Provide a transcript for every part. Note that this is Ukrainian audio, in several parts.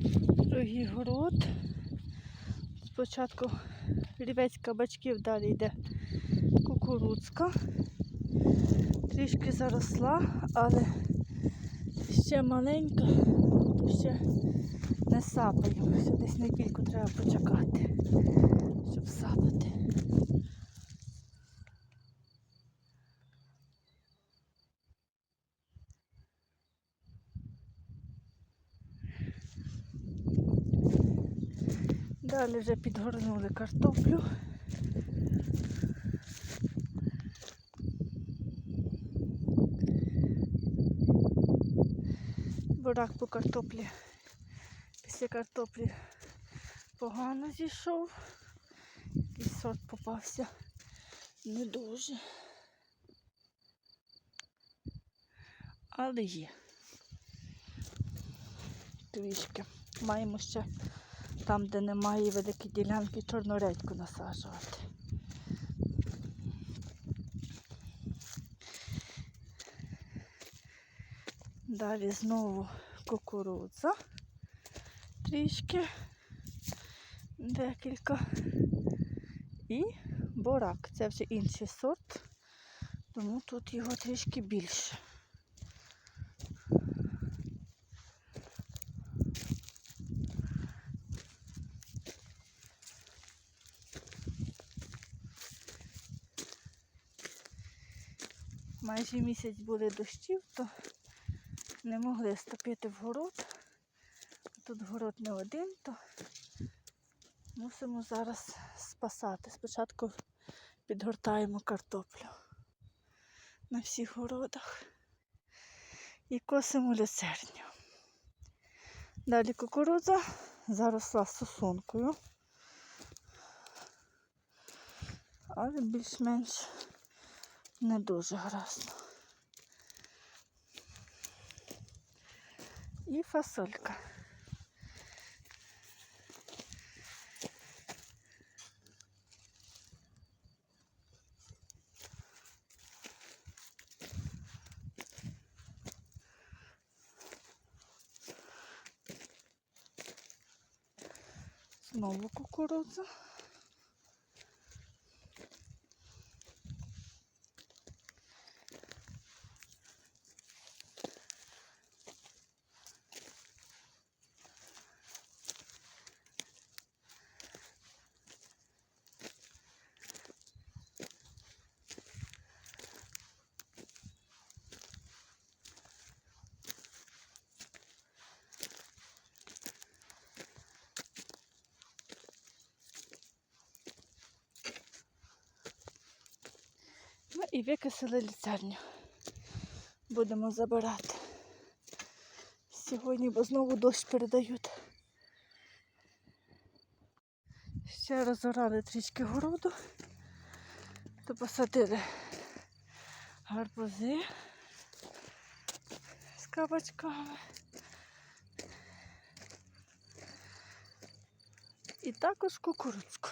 Другий город. Спочатку рівець кабачків, далі йде кукурудзка. Трішки заросла, але ще маленька, то ще не сапаємо. Десь недільку треба почекати, щоб сапати. Далі вже підгорнули картоплю. Бурак по картоплі. Після картоплі погано зійшов. Якийсь сорт попався не дуже. Але є. Трішки. Маємо ще там, де немає великі ділянки, чорноредьку насаджувати. Далі знову кукурудза. Трішки. Декілька. І борак. Це вже інший сорт, тому тут його трішки більше. Майже місяць були дощів, то не могли стопити в город. Тут город не один, то мусимо зараз спасати. Спочатку підгортаємо картоплю на всіх городах і косимо люцерню. Далі кукурудза заросла сосункою, але більш-менш не дуже гаразд. І фасолька. Знову кукурудза. І викисили ліцерню. Будемо забирати. Сьогодні, бо знову дощ передають. Ще розорали трішки городу, то посадили гарбузи з кабачками. І також кукурудзку.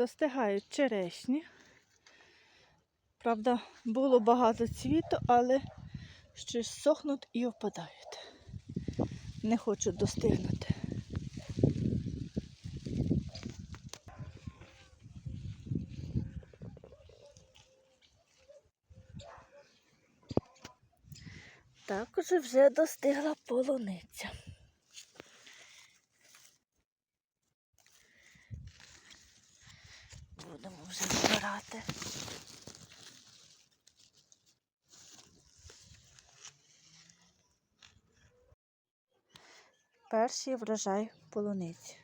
Достигають черешні. Правда, було багато цвіту, але щось сохнуть і опадають. Не хочуть достигнути. Також вже достигла полуниця. Будемо вже збирати. Перший врожай полуниці.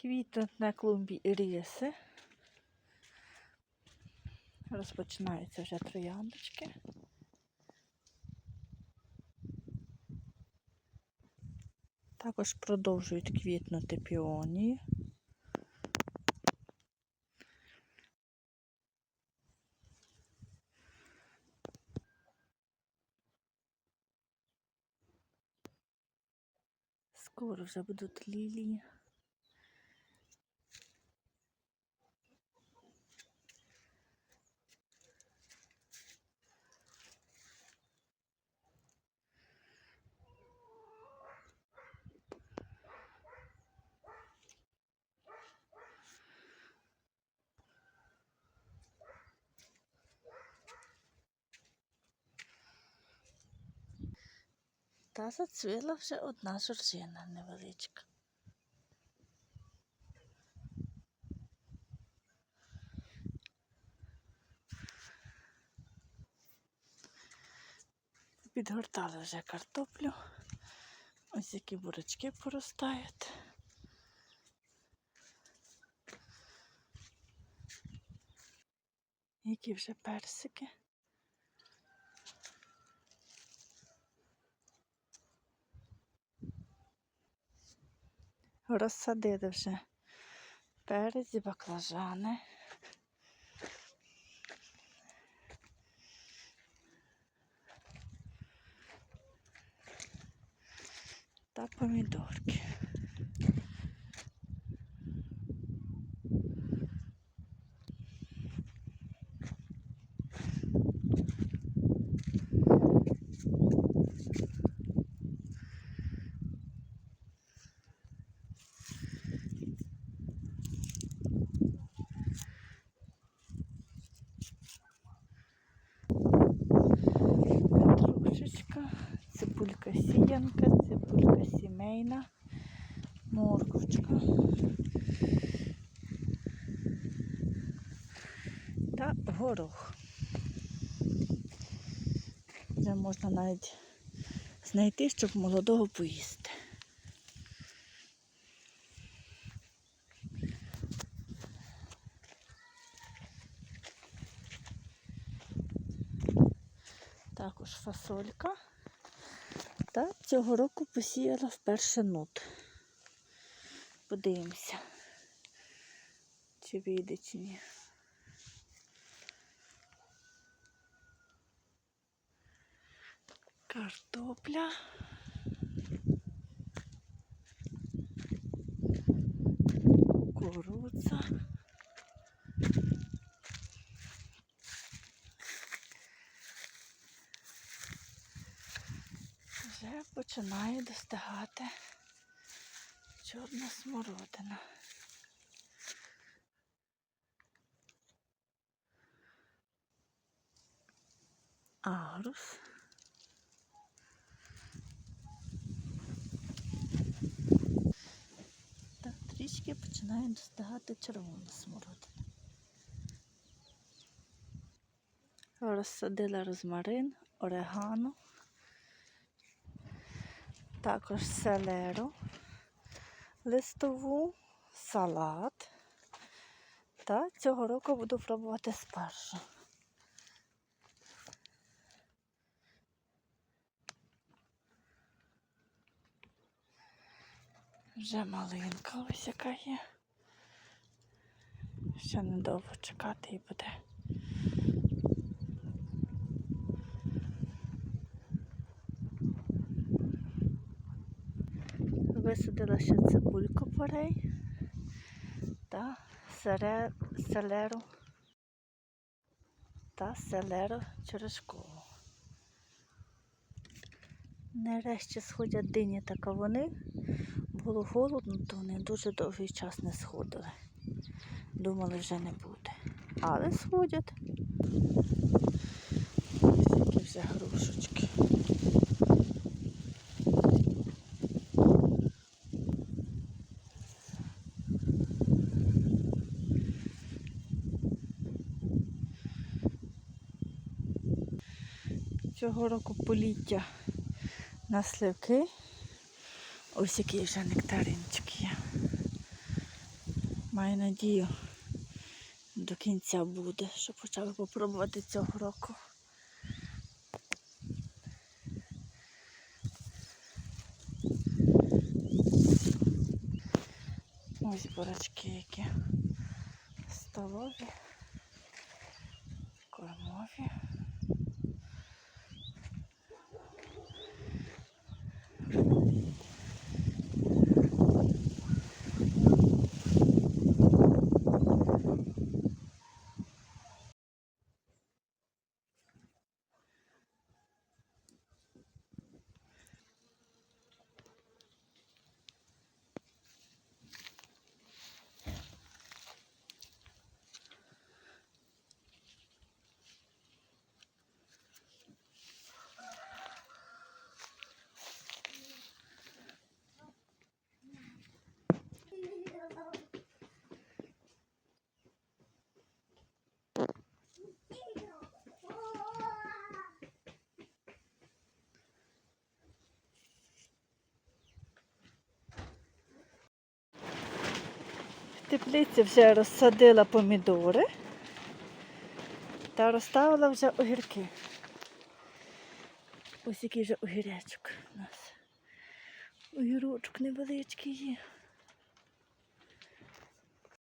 Квітнуть на клумбі іріси. Розпочинаються вже трояндочки. Також продовжують квітнути піонії. Скоро вже будуть лілії. Та зацвіла вже одна жоржина невеличка. Підгортали вже картоплю. Ось які бурочки поростають. Які вже персики. Розсадили вже перець баклажани. Та помідорки. Сіянка, цибулька сімейна, морковочка. Та горох. Вже можна навіть знайти, щоб молодого поїсти. Також фасолька. Та цього року посіяла вперше нут. Подивимося, чи вийде, чи ні. Картопля. Кукурудза. Вже починає достигати чорна смородина. Агрус. Так, трішки починає достигати червона смородина. Розсадила розмарин, орегано також селеру, листову, салат. Та цього року буду пробувати спаржу. Вже малинка ось яка є. Ще недовго чекати і буде. Висадила ще цибульку порей та селеру та селеру черешкову. Нарешті сходять дині та кавуни. Було холодно, то вони дуже довгий час не сходили. Думали, вже не буде. Але сходять. Які вже грушечки. Цього року поліття на сливки. Ось який вже нектаринчик є. Маю надію, до кінця буде, щоб хоча б попробувати цього року. Ось бурачки які столові, кормові. Теплиці вже розсадила помідори та розставила вже огірки. Ось який вже огірячок у нас. Огірочок невеличкий є.